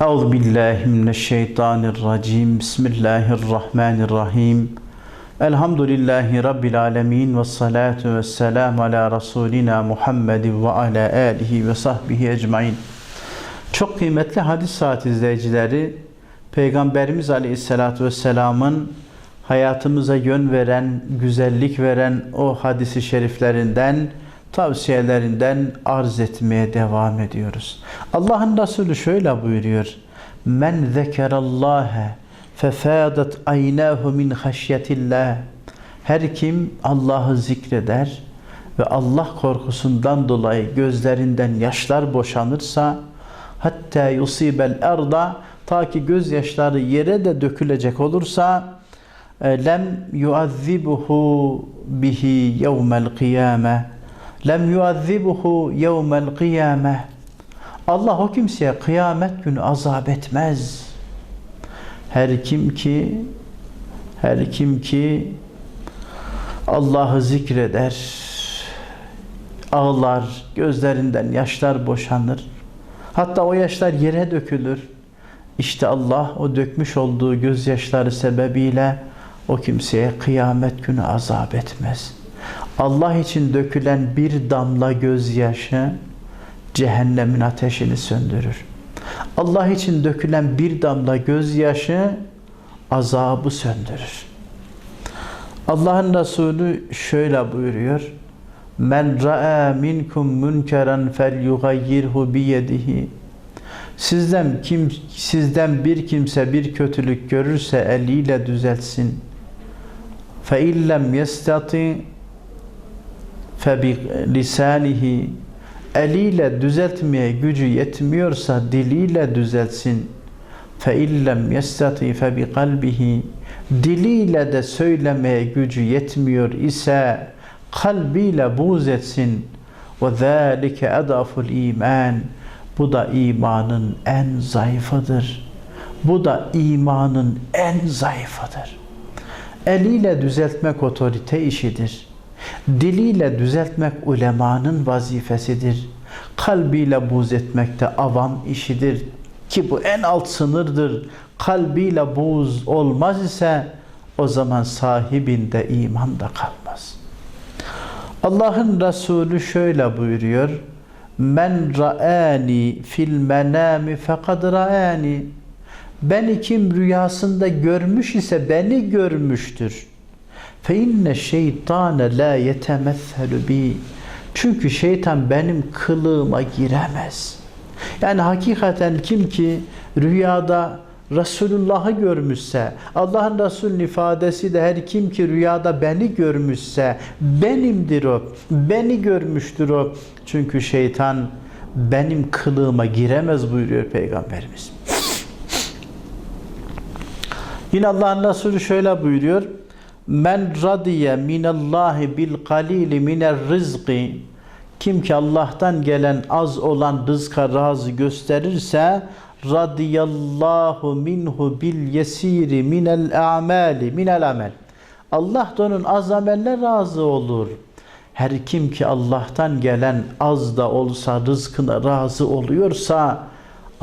Euzu billahi mineşşeytanirracim. Bismillahirrahmanirrahim. Elhamdülillahi rabbil alamin ve salatu vesselam ala rasulina Muhammedin ve ala alihi ve sahbihi ecmaîn. Çok kıymetli hadis saat izleyicileri, Peygamberimiz Aleyhisselatü Vesselam'ın hayatımıza yön veren, güzellik veren o hadisi şeriflerinden, tavsiyelerinden arz etmeye devam ediyoruz. Allah'ın Resulü şöyle buyuruyor. Men zekerallâhe fefâdat aynâhu min haşyetillah. Her kim Allah'ı zikreder ve Allah korkusundan dolayı gözlerinden yaşlar boşanırsa hatta yusibel erda ta ki gözyaşları yere de dökülecek olursa lem yuazzibuhu bihi yevmel kıyame lem yuazzibuhu yevmel kıyame Allah o kimseye kıyamet günü azap etmez. Her kim ki her kim ki Allah'ı zikreder, ağlar, gözlerinden yaşlar boşanır. Hatta o yaşlar yere dökülür. İşte Allah o dökmüş olduğu gözyaşları sebebiyle o kimseye kıyamet günü azap etmez. Allah için dökülen bir damla gözyaşı cehennemin ateşini söndürür. Allah için dökülen bir damla gözyaşı azabı söndürür. Allah'ın Resulü şöyle buyuruyor. Men ra'a minkum münkeran felyughayyirhu bi yedihi. Sizden kim sizden bir kimse bir kötülük görürse eliyle düzeltsin. Fe illem yestati lisanihi eliyle düzeltmeye gücü yetmiyorsa diliyle yestati fe bi kalbihi diliyle de söylemeye gücü yetmiyor ise kalbiyle buğz etsin. Zâlike edaful iman. Bu da imanın en zayıfıdır. Bu da imanın en zayıfıdır. Eliyle düzeltmek otorite işidir. Diliyle düzeltmek ulemanın vazifesidir. Kalbiyle buz etmek de avam işidir. Ki bu en alt sınırdır. Kalbiyle buz olmaz ise o zaman sahibinde iman da kalmaz. Allah'ın Resulü şöyle buyuruyor. Men ra'ani fil menami fekad ra'ani. Beni kim rüyasında görmüş ise beni görmüştür. İnne şeytane la yetemethelu bi. Çünkü şeytan benim kılığıma giremez. Yani hakikaten kim ki rüyada Resulullah'ı görmüşse, Allah'ın Resulü'nün ifadesi de her kim ki rüyada beni görmüşse benimdir o, beni görmüştür o. Çünkü şeytan benim kılığıma giremez buyuruyor Peygamberimiz. Yine Allah'ın Resulü şöyle buyuruyor. Men radiye minallahi bil kalili miner rizqi kim ki Allah'tan gelen az olan rızka razı gösterirse radiyallahu minhu bil yesiri minel a'mali minel amel. Allah da onun az ameller razı olur. Her kim ki Allah'tan gelen az da olsa rızkına razı oluyorsa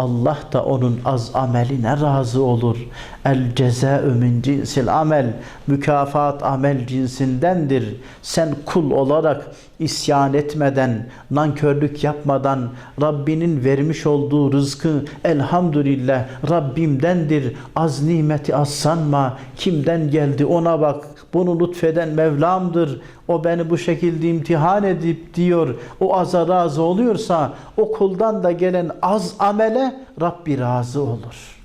Allah da onun az ameline razı olur. El cezâ'ü min cinsil amel. Mükafat amel cinsindendir. Sen kul olarak isyan etmeden, nankörlük yapmadan Rabbinin vermiş olduğu rızkı elhamdülillah Rabbimdendir. Az nimeti az sanma. Kimden geldi ona bak. Bunu lütfeden Mevlam'dır. O beni bu şekilde imtihan edip diyor. O aza razı oluyorsa o kuldan da gelen az amele Rabbi razı olur.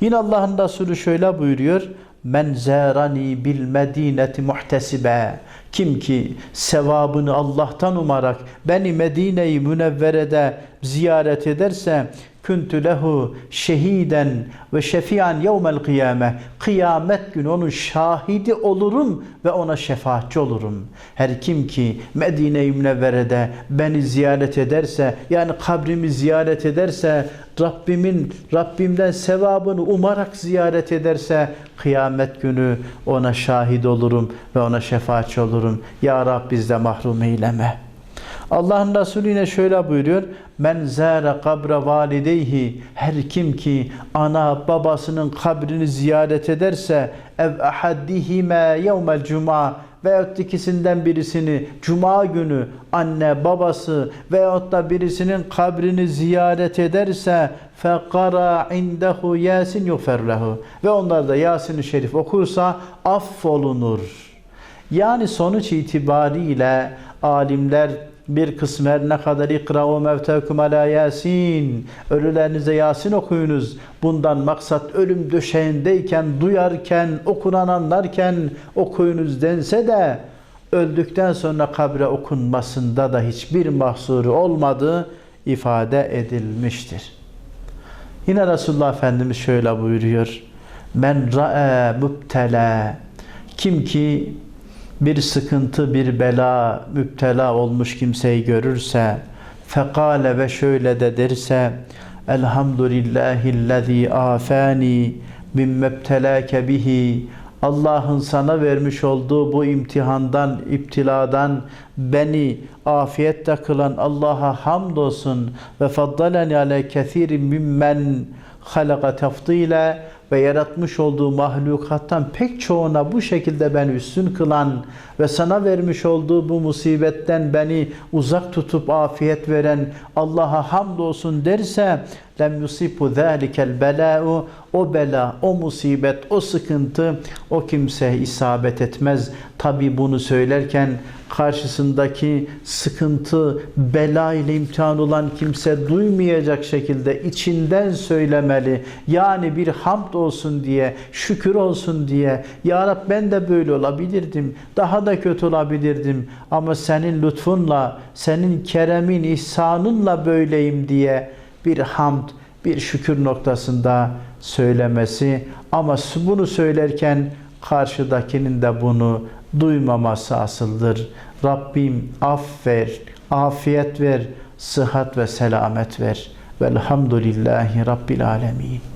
Yine Allah'ın Resulü şöyle buyuruyor. Men zerani bil medineti muhtesibe. Kim ki sevabını Allah'tan umarak beni Medine-i Münevvere'de ziyaret ederse küntü lehu şehiden ve şefian yevmel kıyame. Kıyamet günü onun şahidi olurum ve ona şefaatçi olurum. Her kim ki Medine-i Münevvere'de beni ziyaret ederse yani kabrimi ziyaret ederse Rabbimin Rabbimden sevabını umarak ziyaret ederse kıyamet günü ona şahit olurum ve ona şefaatçi olurum. Ya Rab bizde mahrum eyleme. Allah'ın Resulü yine şöyle buyuruyor. Men zâre kabre valideyhi her kim ki ana babasının kabrini ziyaret ederse ev ahaddihime yevmel cuma veyahut ikisinden birisini cuma günü anne babası veyahut da birisinin kabrini ziyaret ederse fekara indehu yasin yufer lehu ve onlar da Yasin-i Şerif okursa affolunur. Yani sonuç itibariyle alimler bir kısmı her ne kadar ikra'u mevtekum ala yasin ölülerinize yasin okuyunuz bundan maksat ölüm döşeğindeyken duyarken okunan anlarken okuyunuz dense de öldükten sonra kabre okunmasında da hiçbir mahsuru olmadığı ifade edilmiştir. Yine Resulullah Efendimiz şöyle buyuruyor. Men ra'e müptela kim ki bir sıkıntı, bir bela, müptela olmuş kimseyi görürse, fekale ve şöyle de derse, Elhamdülillahillezî afani min mebtelâke bihi. Allah'ın sana vermiş olduğu bu imtihandan, iptiladan beni afiyette kılan Allah'a hamdolsun ve faddaleni ale kethirin mimmen halaka tafdile ve yaratmış olduğu mahlukattan pek çoğuna bu şekilde beni üstün kılan ve sana vermiş olduğu bu musibetten beni uzak tutup afiyet veren Allah'a hamdolsun derse lem yusibu zalikel bela'u o bela, o musibet, o sıkıntı o kimseye isabet etmez. Tabi bunu söylerken karşısındaki sıkıntı, bela ile imtihan olan kimse duymayacak şekilde içinden söylemeli. Yani bir hamd olsun diye, şükür olsun diye. Ya Rab ben de böyle olabilirdim. Daha da kötü olabilirdim. Ama senin lütfunla, senin keremin, ihsanınla böyleyim diye bir hamd, bir şükür noktasında söylemesi ama bunu söylerken karşıdakinin de bunu duymaması asıldır. Rabbim affer, afiyet ver, sıhhat ve selamet ver. Velhamdülillahi Rabbil alemin.